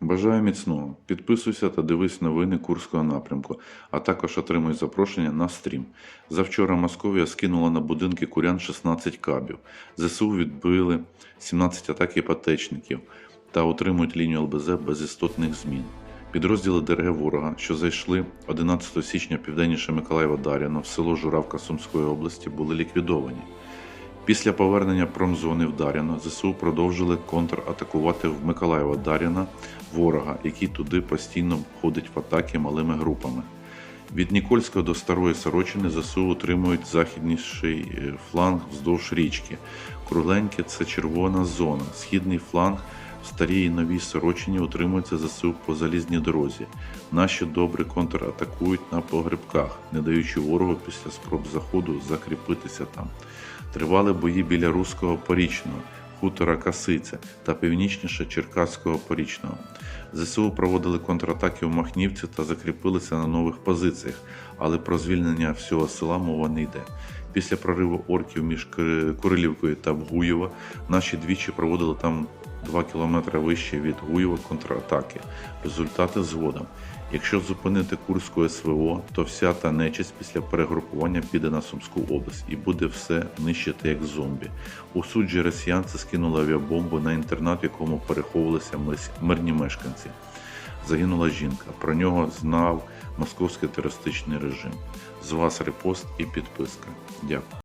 Бажаю міцного. Підписуйся та дивись новини Курського напрямку, а також отримуй запрошення на стрім. Завчора Московія скинула на будинки курян 16 кабів. ЗСУ відбили 17 атак іпотечників та утримують лінію ЛБЗ без істотних змін. Підрозділи ДРГ ворога, що зайшли 11 січня південніше Миколаєва Дар'яно в село Журавка Сумської області, були ліквідовані. Після повернення промзони в Дар'яно ЗСУ продовжили контратакувати в Миколаєва Дар'яна ворога, який туди постійно ходить в атаки малими групами. Від Нікольського до Старої Сорочини ЗСУ утримують західніший е, фланг вздовж річки. Кругленьке це червона зона. Східний фланг в старій і новій Сорочині утримується ЗСУ по залізній дорозі. Наші добре контратакують на погребках, не даючи ворогу після спроб заходу закріпитися там. Тривали бої біля Руського Порічного, хутора Касиця та північніше Черкаського Порічного. ЗСУ проводили контратаки в Махнівці та закріпилися на нових позиціях, але про звільнення всього села мова не йде. Після прориву орків між Курилівкою та Вгуєво наші двічі проводили там 2 кілометри вище від Гуєва контратаки. Результати згодом. Якщо зупинити Курську СВО, то вся та нечисть після перегрупування піде на Сумську область і буде все нищити як зомбі. У суджі росіянці скинули авіабомбу на інтернат, в якому переховувалися мирні мешканці. Загинула жінка. Про нього знав московський терористичний режим. З вас репост і підписка. Дякую.